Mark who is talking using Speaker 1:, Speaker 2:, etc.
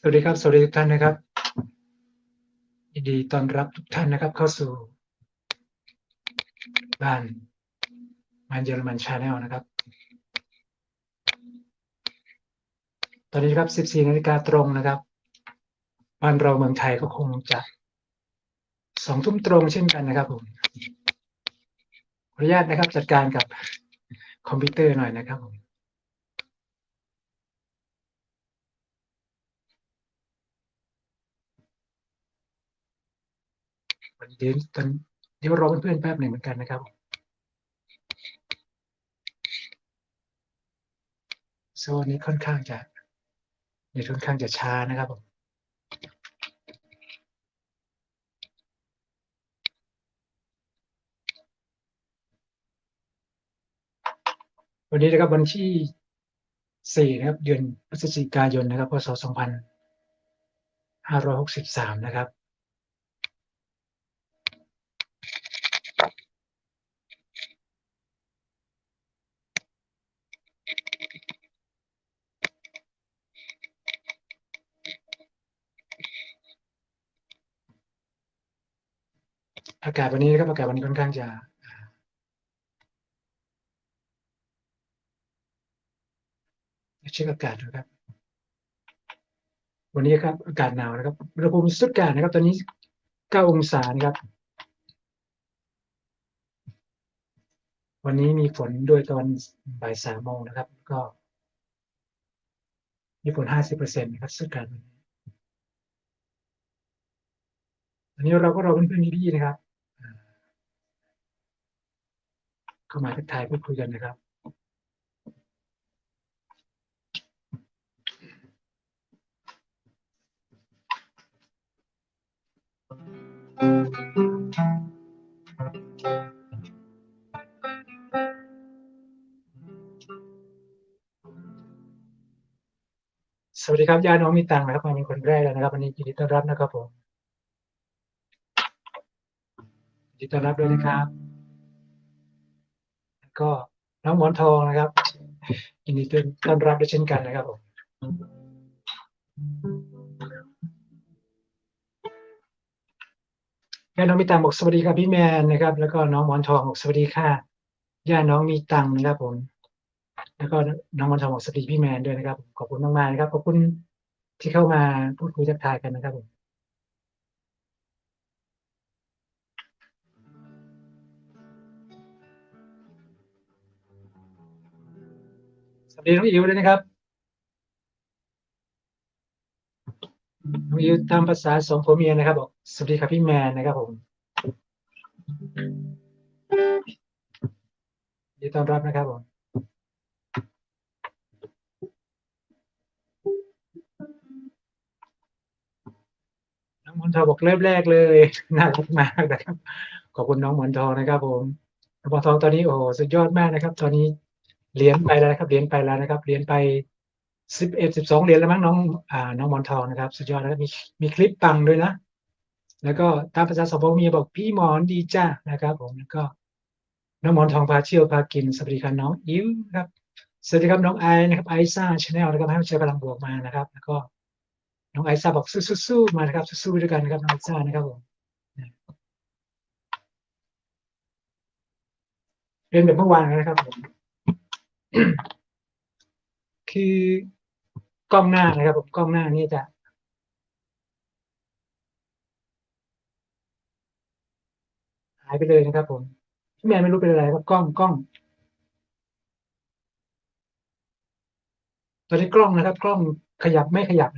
Speaker 1: สวัสดีครับ สวัสดีทุกท่านนะครับยินดีต้อนรับทุกท่านนะครับ เข้าสู่บ้านมันเยอรมันชาแนลนะครับ ตอนนี้ครับ 14นาฬิกาตรงนะครับบ้านเราเมืองไทยก็คงจะสองทุ่มตรงเช่นกันนะครับผมขออนุญาตนะครับจัดการกับคอมพิวเตอร์หน่อยนะครับผม เดี๋ยวตอนเดี๋ยวรอเพื่อนๆแป๊บหนึ่งเหมือนกันนะครับ โซนนี้ค่อนข้างจะเน็ตค่อนข้างจะช้านะครับผมวันนี้นะครับวันที่สี่นะครับ เดือนพฤศจิกายนนะครับพศสองพันห้าร้อยหกสิบสามนะครับ อากาศวันนี้นะครับอากาศวันนี้ค่อนข้างจะเช็คอากาศดูครับ วันนี้ครับอากาศหนาวนะครับอุณหภูมิสุดกาศนะครับ ตอนนี้เก้าองศานะครับ วันนี้มีฝนด้วยตอนบ่ายสามโมงนะครับ ก็ มีฝนห้าสิบเปอร์เซ็นต์นะครับสุดกาศวันนี้วันนี้เราก็รอเพื่อนๆพี่ๆนะครับ เข้ามาทักทายพูดคุยกันนะครับสวัสดีครับญาติน้องมีตังค์นะครับมาเป็นคนแรกแล้วนะครับวันนี้ยินดีต้อนรับนะครับผมยินดีต้อนรับด้วยนะครับ ก็น้องหมอนทองนะครับยินดีต้อนรับด้วยเช่นกันนะครับผมญาติน้องมีตังบอกสวัสดีครับพี่แมนนะครับ แล้วก็น้องหมอนทองบอกสวัสดีค่ะญาติน้องมีตังนะครับผม แล้วก็น้องหมอนทองบอกสวัสดีพี่แมนด้วยนะครับ ขอบคุณมากๆนะครับขอบคุณที่เข้ามาพูดคุยทักทายกันนะครับผม วัสดีน้องอิวด้วยนะครับน้องอิวตามภาษาสองผัวเมียนะครับบอกสวัสดีครับพี่แมนนะครับผมยินดีต้อนรับนะครับผมน้องมนทองบอกเริ่มแรกเลยน่ารักมากนะครับ ขอบคุณน้องมนทองนะครับ ผมน้องหมนทองตอนนี้โอ้โหสุดยอดมากนะครับ ตอนนี้ เหรียญไปแล้วนะครับเหรียญไปแล้วนะครับเหรียญไปสิบเอ็ดสิบสองเหรียญแล้วมั้งน้องอ่าน้องมอนทองนะครับสุดยอดแล้วมีมีคลิปปังด้วยนะ แล้วก็ตามภาษาสปมีบอกพี่หมอนดีจ้านะครับ ผมแล้วก็น้องมอนทองพาเที่ยวพากินสวัสดีครับน้องอิ๋วครับสวัสดีครับน้องไอนะครับไอซ่าชาแนลนะครับให้ใช้พลังบวกมานะครับ แล้วก็น้องไอซ่าบอกสู้ๆๆมานะครับสู้ๆด้วยกันนะครับน้องไอซ่านะครับผมเรียนแบบเมื่อวานนะครับผม คือกล้องหน้านะครับผมกล้องหน้านี่จะหายไปเลยนะครับ ผมพี่แมนไม่รู้เป็นอะไรครับกล้องกล้องตอนนี้กล้องนะครับ กล้องขยับไม่ขยับ